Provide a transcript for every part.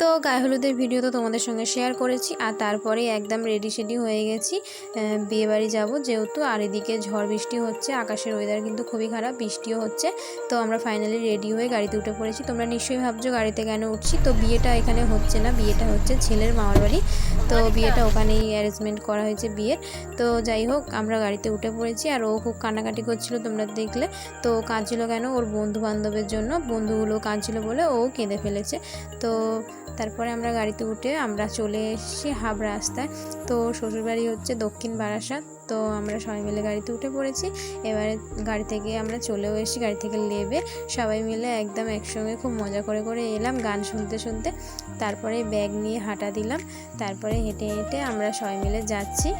তো গায়ে হলুদের ভিডিও তো তোমাদের সঙ্গে শেয়ার করেছি আর তারপরে একদম রেডি সেডি হয়ে গেছি। বিয়ে বাড়ি যাব যেহেতু আর এদিকে ঝড় বৃষ্টি হচ্ছে আকাশের ওয়েদার কিন্তু খুবই খারাপ বৃষ্টিও হচ্ছে। তো আমরা ফাইনালি রেডি হয়ে গাড়িতে উঠে পড়েছি। তোমরা নিশ্চয়ই ভাবছ গাড়িতে কেন উঠছি? তো বিয়েটা এখানে হচ্ছে না বিয়েটা হচ্ছে ছেলের মামার বাড়ি। তো বিয়েটা ওখানেই অ্যারেঞ্জমেন্ট করা হয়েছে বিয়ের। তো যাই হোক আমরা গাড়িতে উঠে পড়েছি আর ও খুব কান্নাকাটি করছিল তোমরা দেখলে। তো কাঁদছিল কেন? ওর বন্ধু বান্ধবের জন্য বন্ধুগুলো কাঁদছিল বলে ও কেঁদে ফেলেছে। তো তারপরে আমরা গাড়িতে উঠে আমরা চলে এসেছি হাব রাস্তায়। তো শ্বশুরবাড়ি হচ্ছে দক্ষিণ বারাসাত। তো আমরা সবাই মিলে গাড়িতে উঠে পড়েছি। এবারে গাড়ি থেকে আমরা চলেও এসেছি, গাড়ি থেকে নেবে। সবাই মিলে একদম একসঙ্গে খুব মজা করে করে এলাম গান শুনতে শুনতে। তারপরে ব্যাগ নিয়ে হাঁটা দিলাম। তারপরে হেঁটে হেঁটে আমরা সবাই মিলে যাচ্ছি।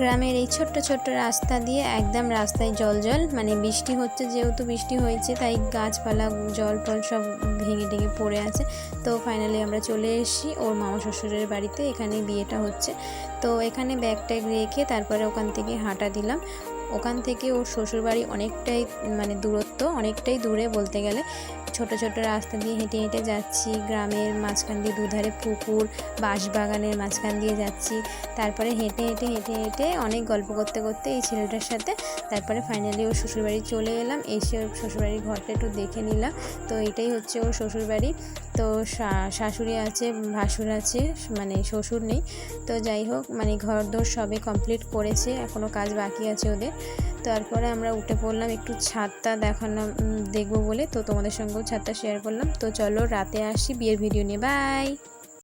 গ্রামের এই ছোট্ট ছোট্ট রাস্তা দিয়ে একদম রাস্তায় জল জল মানে বৃষ্টি হচ্ছে, যেহেতু বৃষ্টি হয়েছে, তাই গাছপালা, জল টল সব ভেঙে ভেঙে পড়ে আছে। তো ফাইনালি আমরা চলে এসেছি ওর মামা শ্বশুরের বাড়িতে, এখানে বিয়েটা হচ্ছে। তো এখানে ব্যাগ ট্যাগ রেখে তারপরে ওখান থেকে হাঁটা দিলাম। ওখান থেকে ওর শ্বশুরবাড়ি অনেকটাই মানে দূরত্ব, অনেকটাই দূরে বলতে গেলে। ছোট ছোট রাস্তা দিয়ে হেঁটে হেঁটে যাচ্ছি, গ্রামের মাঝখান দিয়ে দুধারে পুকুর, বাঁশবাগানের মাঝখান দিয়ে যাচ্ছি। তারপরে হেঁটে হেঁটে হেঁটে হেঁটে অনেক গল্প করতে করতে এই ছেলেটার সাথে তারপরে ফাইনালি ওর শ্বশুরবাড়ি চলে এলাম। এসে ওর শ্বশুরবাড়ির ঘরটা একটু দেখে নিলাম। তো এটাই হচ্ছে ওর শ্বশুরবাড়ি। তো শাশুড়ি আছে, ভাসুর আছে মানে শ্বশুর নেই। তো যাই হোক মানে ঘর দোর সবে কমপ্লিট করেছে এখনও কাজ বাকি আছে ওদের। তারপরে আমরা উঠে পড়লাম, একটু ছাদটা দেখানো দেখব বলে। তো তোমাদের সঙ্গেও ছাদটা শেয়ার করলাম। তো চলো, রাতে আসি বিয়ের ভিডিও নিয়ে। বাই